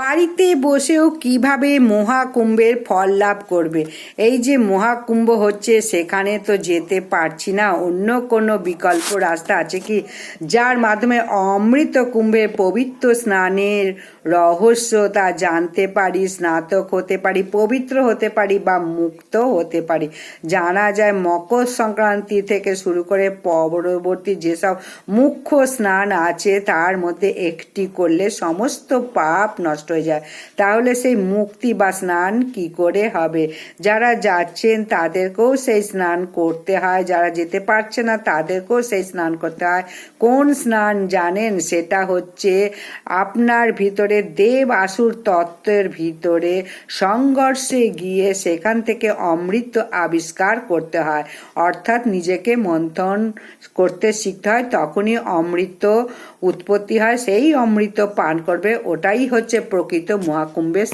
বাড়িতে বসেও কীভাবে মহাকুম্ভের ফল লাভ করবে? এই যে মহাকুম্ভ হচ্ছে, সেখানে তো যেতে পারছি না। অন্য কোনো বিকল্প রাস্তা আছে কি? যার মাধ্যমে অমৃত কুম্ভের পবিত্র স্নানের রহস্য তা জানতে পারি, স্নাতক হতে পারি, পবিত্র হতে পারি বা মুক্ত হতে পারি। জানা যায়, মকর সংক্রান্তি থেকে শুরু করে পরবর্তী যেসব মুখ্য স্নান আছে, তার মধ্যে একটি করলে সমস্ত পাপ নষ্ট হয়ে যায়। তাহলে সেই মুক্তি বা স্নান কি করে হবে? যারা যাচ্ছেন তাদেরকেও সেই স্নান করতে হয়। যারা যেতে পারছে না তাদেরকেও সেই স্নান করতে হয়। কোন স্নান জানেন? সেটা হচ্ছে আপনার ভিতরে দেব আসুর তত্ত্বের ভিতরে সংঘর্ষে গিয়ে সেখান থেকে অমৃত আবিষ্কার করতে হয়। অর্থাৎ নিজেকে মন্থন করতে শিখতে হয়। তখনই অমৃত উৎপত্তি হয়। সেই অমৃত পান করবে। ওটাই হচ্ছে প্রকৃত মহাকুম্ভের